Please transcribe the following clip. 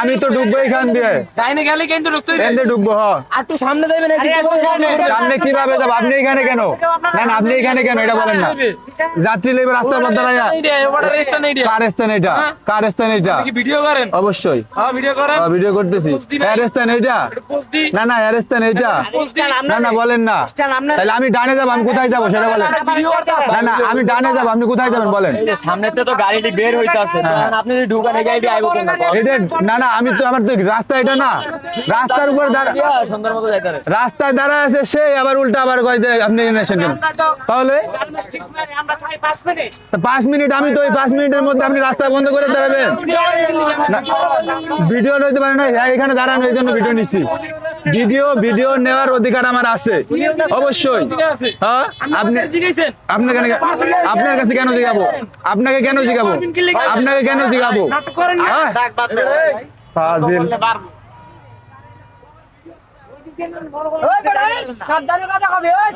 আমি তো ডুববো এখান দিয়ে। ডাইনে গেলে কিন্তু ডুববো একটু সামনে সামনে। কীভাবে যাব? আপনি এখানে কেন? না না আপনি এখানে কেন? এটা বলেন না। যাত্রী লেবে রাস্তার পর দাঁড়াইয়া কার স্থান এটা? কার স্থান এটা? ভিডিও করেন? অবশ্যই। হ্যাঁ ভিডিও করেন। ভিডিও করতেছি। পোস্ট স্থান এটা? না না এর স্থান এটা? না না বলেন না। তাহলে আমি ডানে যাব আমি কোথায় যাব? সেটা বলেন। না না আমি ডানে যাব আপনি কোথায় যাবেন? বলেন। সামনেতে তো গাড়িটি বের হইতাছে আপনি যদি ঢুকানে গাড়িটি আইবো কেন এটা না না আমি তো আমার তো রাস্তা এটা না। রাস্তার উপর দাঁড়া সুন্দর মতো যাইতারে রাস্তায় দাঁড়ায় আছে সে আবার উল্টা আবার কয় আপনি কেন তাহলে? পাঁচ মিনিট। আমি তো ওই পাঁচ মিনিটের মধ্যে আপনি রাস্তা বন্ধ করে দাঁড়াবেন ভিডিও হইতে পারে না হ্যাঁ, এখানে দাঁড়ানো এই জন্য ভিডিও নিচ্ছি ভিডিও ভিডিও নেওয়ার অধিকার আমার আছে। অবশ্যই। হ্যাঁ? আপনি কেন আপনার কাছে কেন জিগাবো? আপনাকে কেন জিগাবো? আপনাকে কেন জিগাবো? নাটক করেন না হ্যাঁ ফাজিল সাবধানে কথা কবি ওই